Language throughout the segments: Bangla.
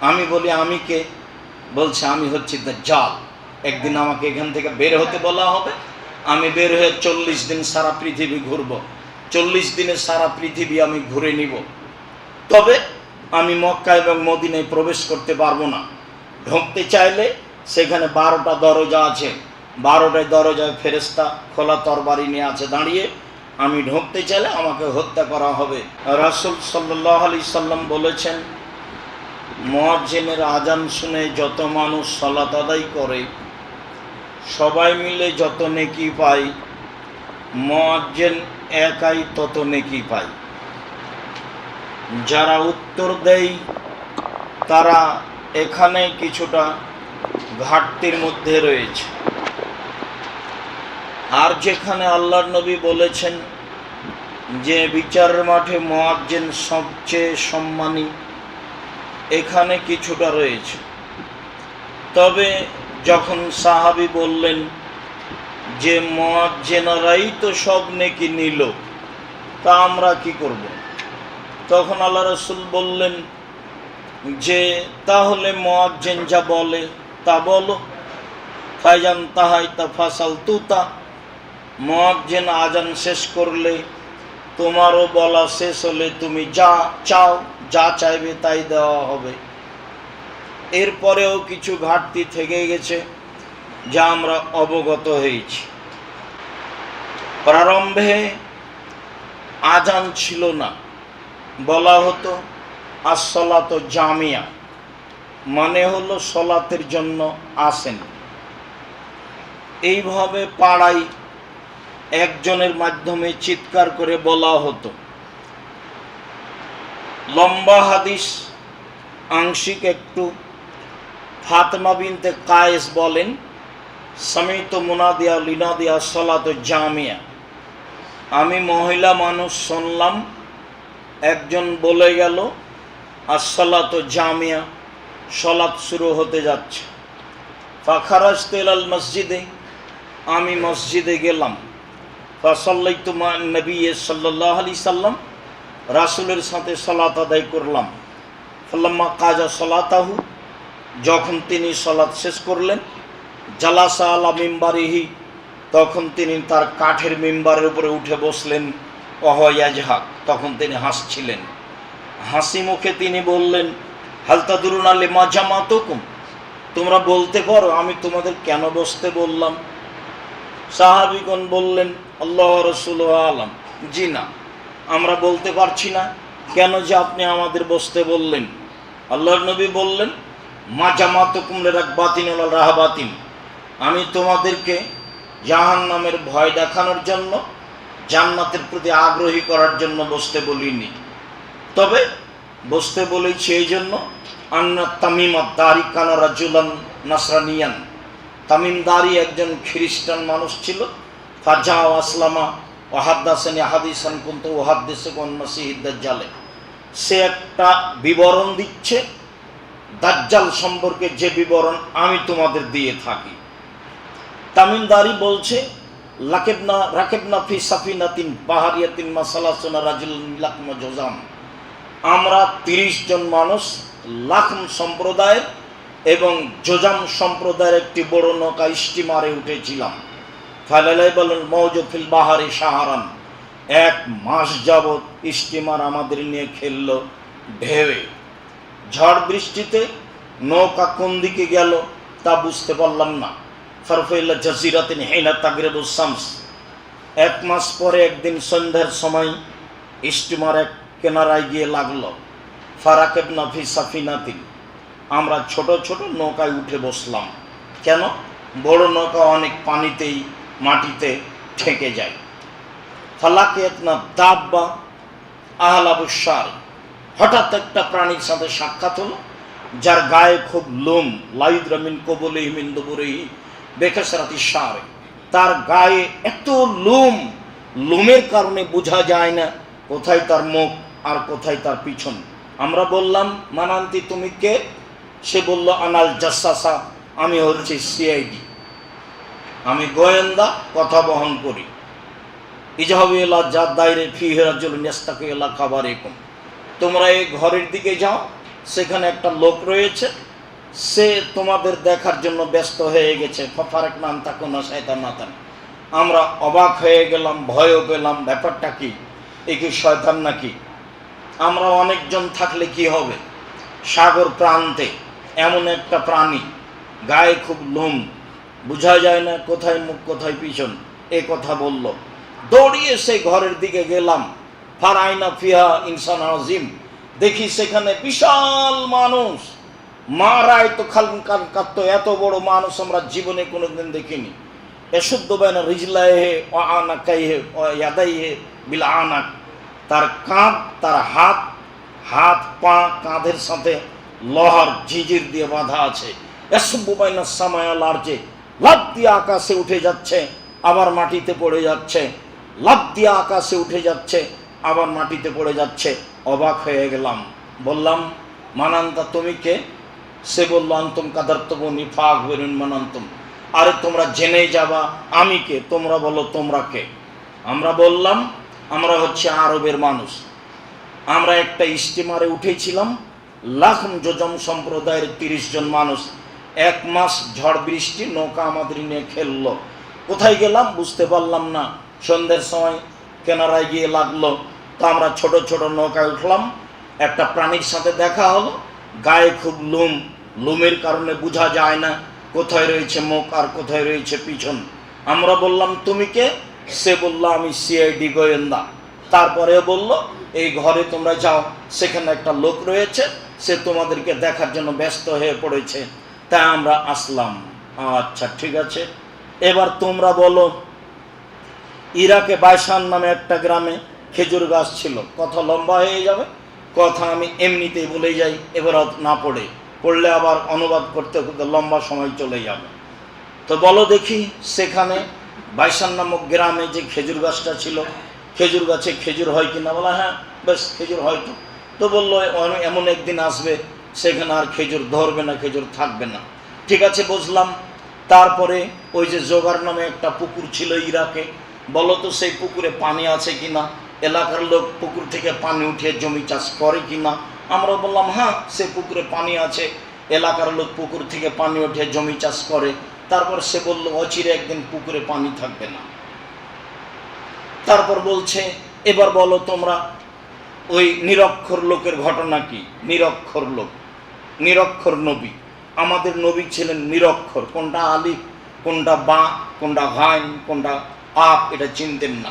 আমি বলি, আমি কে? বলছে, আমি হচ্ছি দ্য জাল একদিন আমাকে এখান থেকে বের হতে বলা হবে। আমি বের হয়ে চল্লিশ দিন সারা পৃথিবী ঘুরব। চল্লিশ দিনে সারা পৃথিবী আমি ঘুরে নিব। তবে আমি মক্কা এবং মদিনায় প্রবেশ করতে পারব না। ঢুকতে চাইলে সেখানে বারোটা দরজা আছে। বারোটায় দরজায় ফেরেস্তা খোলা তরবারি নিয়ে আছে দাঁড়িয়ে। আমি ঢুকতে চাইলে আমাকে হত্যা করা হবে। রাসুল সাল্লাহ আলি সাল্লাম বলেছেন মহাজ্জেনের আজান শুনে যত মানুষ সলাত আদায় করে, সবাই মিলে যত নেকি পায় মহাজ্জেন একাই তত নেকি পায়। যারা উত্তর দেয়, তারা এখানে কিছুটা ঘাটতির মধ্যে রয়েছে। আর যেখানে আল্লাহর নবী বলেছেন যে, বিচারের মাঠে মোয়াজ্জেন সবচেয়ে সম্মানী এখানে কিছুটা রয়েছে। তবে যখন সাহাবি বললেন যে মোয়াজ্জেনারাই তো সব নেকি নিল, তা আমরা কি করব? তখন আল্লাহ রসুল বললেন যে, তাহলে মোয়াজ্জেন যা বলে তা বলো। ফাইজান তাহাই তা ফাসাল তুতা। মোয়াজ্জেন আজান শেষ করলে তোমারও বলা শেষ হলে তুমি যা চাও। যা চাইবে তাই দেওয়া হবে। এরপরেও কিছু ঘাটতি থেকে গেছে যা আমরা অবগত হয়েছি। প্রারম্ভে আজান ছিল না। বলা হতো আসলাত জামিয়া মানে হলো সলাতের জন্য আসেন। এইভাবে পাড়ায় একজনের মাধ্যমে চিৎকার করে বলা হতো লম্বা হাদিস, আংশিক একটু। ফাতমা বিনতে কায়েস বলেন, সমিত মুনাদিয়া লিনাদিয়া সলাত জামিয়া। আমি মহিলা মানুষ শুনলাম, একজন বলে গেল আসলাত জামিয়া সলাৎ শুরু হতে যাচ্ছে। ফাখারাজ তেলাল মসজিদে, আমি মসজিদে গেলাম। ফাসল্লাইতুমা নবী সাল্লাহ আলি সাল্লাম রাসুলের সাথে সলাত আদায় করলাম। ফল্লাম্মা কাজা সলাতাহু, যখন তিনি সলাৎ শেষ করলেন, জালাসা আলা মিম্বারিহি, তখন তিনি তার কাঠের মিম্বারের উপরে উঠে বসলেন অহয়াজহাক তখন তিনি হাসছিলেন। হাসি মুখে তিনি বললেন হালতা দুরুন আলে মা জামাতকুম? তোমরা বলতে পারো, আমি তোমাদের কেন বসতে বললাম? সাহাবিগণ বললেন, আল্লাহ রসুল আলম। জি না। আমরা বলতে পারছি না, কেন যে আপনি আমাদের বসতে বললেন? আল্লাহর নবী বললেন, মা জামাত কুমলে রাখ বাতিন রাহা বাতিন আমি তোমাদেরকে জাহান নামের ভয় দেখানোর জন্য, জান্নাতের প্রতি আগ্রহী করার জন্য বসতে বলিনি। তবে বসতে বলেছি এই জন্য, আন্না তামিমা দারি কানা রাজুলান নাসরানিয়ান। তামিমদারি একজন খ্রিস্টান মানুষ ছিল ফাজা আসলামা ওহাদ্দাসানি হাদিসান কিন্তু ওহাদ্দেশে কোন মাসিহিদ্দাজ্জালে সে একটা বিবরণ দিচ্ছে, দাজ্জাল সম্পর্কে যে বিবরণ আমি তোমাদের দিয়ে থাকি। তামিমদারি বলছে, লাকেবনা, রাকেবনা ফি সাফিনাতিন পাহাড়িয়াতিন মাসালাসোনা রাজুল লাকমা জোজাম। আমরা তিরিশ জন মানুষ লাখম সম্প্রদায়ের এবং জোজাম সম্প্রদায়ের একটি বড় নৌকা স্টিমারে উঠেছিলাম। ফালালাই বলেন মৌজফিল বাহারি সাহারান এক মাস যাবৎ স্টিমার আমাদের নিয়ে খেললো ঢেউয়ে। ঝড় বৃষ্টিতে নৌকা কোন দিকে গেল তা বুঝতে পারলাম না। ফরফইল্লা জাজিরাতিন হেনা তাগরেবুল শামস। এক মাস পরে একদিন সন্ধ্যার সময় স্টিমার এক কেনারায় গিয়ে লাগল ফারাকেব নাফি সাফিনাতিন। আমরা ছোট ছোট নৌকায় উঠে বসলাম। কেন? বড় নৌকা অনেক পানিতেই মাটিতে ঠেকে যায়। ফালাকে না দাব্বা আহলাবুসার হঠাৎ একটা প্রাণীর সাথে সাক্ষাৎ হলো, যার গায়ে খুব লোম লাইদ্রামিন কবলে হিমিন্দুবুরেহি বেকেসরাতি সার তার গায়ে এত লোম, লোমের কারণে বোঝা যায় না কোথায় তার মুখ আর কোথায় তার পিছন। আমরা বললাম, মানান্তি, তুমি কে? সে বলল, আনাল জাসাসা, আমি হচ্ছে সিআইডি। আমি গোয়েন্দা কথা বহন করি। ইজাহাবু এলা যার দায়রে ফি হেরাজুল নেস্তাকে এলা খাবার এরকম। তোমরা এই ঘরের দিকে যাও, সেখানে একটা লোক রয়েছে, সে তোমাদের দেখার জন্য ব্যস্ত হয়ে গেছে। ফারেক নাম থাকো না, শয়তান না থাক আমরা অবাক হয়ে গেলাম, ভয়ও পেলাম, ব্যাপারটা কি? এ কি শয়তান নাকি? আমরা অনেকজন থাকলে কি হবে? সাগর প্রান্তে এমন একটা প্রাণী, গায়ে খুব লোম বোঝা যায় না কোথায় মুখ, কোথায় পিছন। এ কথা বলল। দৌড়িয়ে সেই ঘরের দিকে গেলাম। ফারাইনা ফিহা ইনসান আজিম। দেখি সেখানে বিশাল মানুষ। মারায় তো খাল কাঁদতো। এত বড় মানুষ আমরা জীবনে কোনোদিন দেখিনি। এশুদ্ধ বেনা রিজলায় হে ও আনাকাই হে ও ইয়াদাই হে, বিল আনাক। তার কাঁধ, তার হাত হাত, পা, কাঁধের সাথে লোহার ঝিঝির দিয়ে বাঁধা আছে। এসব্য বাইনা সামায়া লার্জে লাভ দিয়ে আকাশে উঠে যাচ্ছে, আবার মাটিতে পড়ে যাচ্ছে। লাভ দিয়ে আকাশে উঠে যাচ্ছে, আবার মাটিতে পড়ে যাচ্ছে। অবাক হয়ে গেলাম। বললাম, মানান্তা, তুমি কে? সে বলল, আন্তম কাদার্তবনি ফাঁক বেরুন মানান্তম। আরে, তোমরা জেনে যাবা, আমি কে? তোমরা বলো, তোমরা কে? আমরা বললাম, আমরা হচ্ছে আরবের মানুষ। আমরা একটা স্টিমারে উঠেছিলাম, লাখম যোজম সম্প্রদায়ের তিরিশ জন মানুষ। এক মাস ঝড় বৃষ্টি, নৌকা আমাদের নিয়ে খেললো। কোথায় গেলাম বুঝতে পারলাম না। সন্ধ্যের সময় কেনারায় গিয়ে লাগল। তো আমরা ছোট ছোট নৌকায় উঠলাম। একটা প্রাণীর সাথে দেখা হলো। গায়ে খুব লুম। লুমের কারণে বোঝা যায় না কোথায় রয়েছে মুখ আর কোথায় রয়েছে পিছন। আমরা বললাম, তুমি কে? সে বলল, আমি সিআইডি গোয়েন্দা। তারপরে বলল, এই ঘরে তোমরা যাও। সেখানে একটা লোক রয়েছে। সে তোমাদেরকে দেখার জন্য ব্যস্ত হয়ে পড়েছে। তাই আমরা আসলাম। আচ্ছা ঠিক আছে। এবার তোমরা বলো, ইরাকে বাইসান নামে একটা গ্রামে খেজুর গাছ ছিল। কথা লম্বা হয়ে যাবে, কথা আমি এমনিতেই বলে যাই এবার না পড়ে। পড়লে আবার অনুবাদ করতে করতে লম্বা সময় চলে যাবে। তো বলো দেখি, সেখানে বাইসান নামক গ্রামে যে খেজুর গাছটা ছিল, খেজুর গাছে খেজুর হয় কিনা? বলা হ্যাঁ বেশ, খেজুর হয়তো তো। তো বলল এমন একদিন আসবে সেখানে আর খেজুর ধরবে না, খেজুর থাকবে না। ঠিক আছে, বুঝলাম। তারপরে ওই যে জোগার নামে একটা পুকুর ছিল ইরাকে। বলো তো সেই পুকুরে পানি আছে কিনা? এলাকার লোক পুকুর থেকে পানি উঠিয়ে জমি চাষ করে কিনা? আমরা বললাম হ্যাঁ সে পুকুরে পানি আছে। এলাকার লোক পুকুর থেকে পানি উঠিয়ে জমি চাষ করে। তারপর সে বলল, অচিরে একদিন পুকুরে পানি থাকবে না। তারপর বলছে, এবার বলো তোমরা, ওই নিরক্ষর লোকের ঘটনা কি? নিরক্ষর লোক। নিরক্ষর নবী। আমাদের নবী ছিলেন নিরক্ষর। কোনটা আলিফ, কোনটা বা, কোনটা ঘাইন কোনটা আপ, এটা চিনতেন না।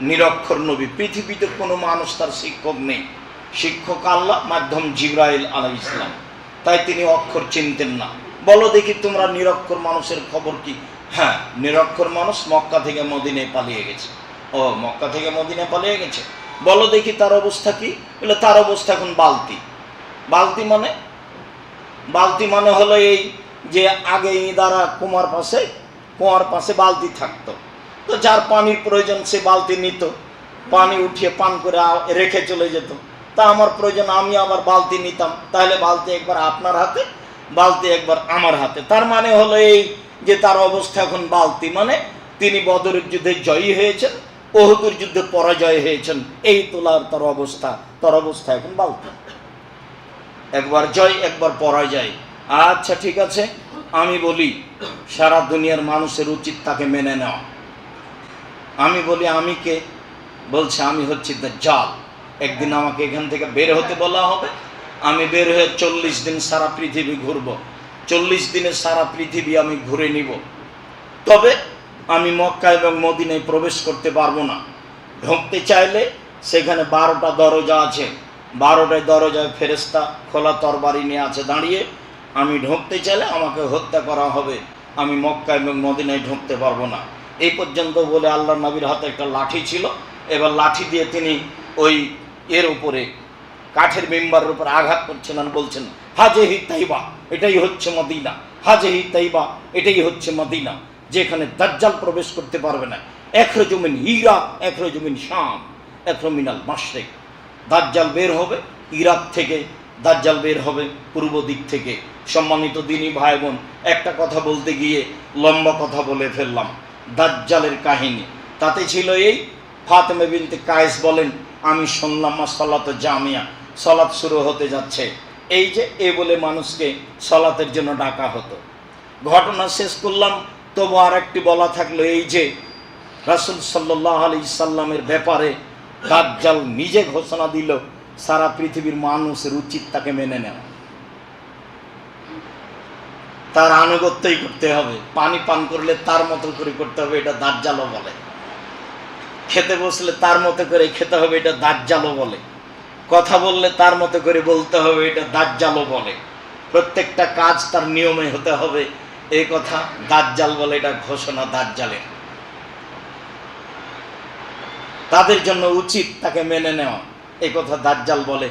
নিরক্ষর নবী। পৃথিবীতে কোনো মানুষ তার শিক্ষক নেই। শিক্ষক আল্লাহ, মাধ্যম জিব্রাইল আলাই ইসলাম তাই তিনি অক্ষর চিনতেন না। বলো দেখি তোমরা নিরক্ষর মানুষের খবর কি? হ্যাঁ নিরক্ষর মানুষ মক্কা থেকে মদিনে পালিয়ে গেছে। ও, মক্কা থেকে মদিনে পালিয়ে গেছে। বলো দেখি তার অবস্থা কি? বলে, তার অবস্থা এখন বালতি। বালতি মানে বালতি মানে হলো এই যে আগে ইঁদারা কুমার পাশে কুয়ার পাশে বালতি থাকতো। তো যার পানির প্রয়োজন সে বালতি নিত, পানি উঠিয়ে পান করে রেখে চলে যেত। তা আমার প্রয়োজন, আমি আবার বালতি নিতাম। তাহলে বালতি একবার আপনার হাতে, বালতি একবার আমার হাতে। তার মানে হলো এই যে তার অবস্থা এখন বালতি মানে তিনি বদরের যুদ্ধে জয়ী হয়েছেন, ওহুদুর যুদ্ধে পরাজয় হয়েছেন। এই তোলার তার অবস্থা তার অবস্থা এখন বালতি। একবার জয় একবার পরাজয় আচ্ছা ঠিক আছে, আমি বলি, সারা দুনিয়ার মানুষের উচিত তাকে মেনে নেওয়া। আমি বলি, আমি কে? বলছে, আমি হচ্ছি জাল একদিন আমাকে এখান থেকে বের হতে বলা হবে। আমি বের হয়ে চল্লিশ দিন সারা পৃথিবী ঘুরবো। চল্লিশ দিনে সারা পৃথিবী আমি ঘুরে নিব। তবে আমি মক্কা এবং মদিনায় প্রবেশ করতে পারব না। ঢুকতে চাইলে সেখানে বারোটা দরজা আছে। বারোটায় দরজায় ফেরেস্তা খোলা তরবারি নিয়ে আছে দাঁড়িয়ে, আমি ঢুকতে চাইলে আমাকে হত্যা করা হবে। আমি মক্কা এবং মদিনায় ঢুকতে পারব না। এই পর্যন্ত বলে আল্লাহ নবীর হাতে একটা লাঠি ছিল। এবার লাঠি দিয়ে তিনি ওই এর উপরে, কাঠের মেম্বারের উপর আঘাত করছেন আর বলছেন হাজে হি তাইবা, এটাই হচ্ছে মদিনা। হাজে হি তাইবা, এটাই হচ্ছে মদিনা, যেখানে দাজ্জাল প্রবেশ করতে পারবে না। একরো জমিন ইরাক একরো জমিন শাম একরো মিনাল মাসরেক দাজ্জাল বের হবে, ইরাক থেকে দাজ্জাল বের হবে, পূর্ব দিক থেকে। সম্মানিত দিনী ভাই বোন, একটা কথা বলতে গিয়ে লম্বা কথা বলে ফেললাম। দাজ্জালের কাহিনী। তাতে ছিল এই, ফাতেমে বিনতে কায়েস বলেন, আমি শুনলাম সলাত জামিয়া সলাৎ শুরু হতে যাচ্ছে। এই যে, এ বলে মানুষকে সলাতের জন্য ডাকা হতো। ঘটনা শেষ করলাম, তবু আর একটি বলা থাকল এই যে, রাসুল সাল্লাহ আলি সাল্লামের ব্যাপারে দাজ্জাল নিজে ঘোষণা দিল, সারা পৃথিবীর মানুষের উচিত তাকে মেনে নেওয়া। তার আনুগত্যই করতে হবে, পানি পান করলে তার মতো করে করতে হবে, এটা দাজ্জালও বলে। খেতে বসলে তার মতো করে খেতে হবে, এটা দাজ্জালও বলে। কথা বললে তার মতো করে বলতে হবে, এটা দাজ্জালও বলে। প্রত্যেকটা কাজ তার নিয়মে হতে হবে এই কথা দাজ্জাল বলে, এটা ঘোষণা দাজ্জালের। তাদের জন্য উচিত তাকে মেনে নেওয়া। এই কথা দাজ্জাল বলে।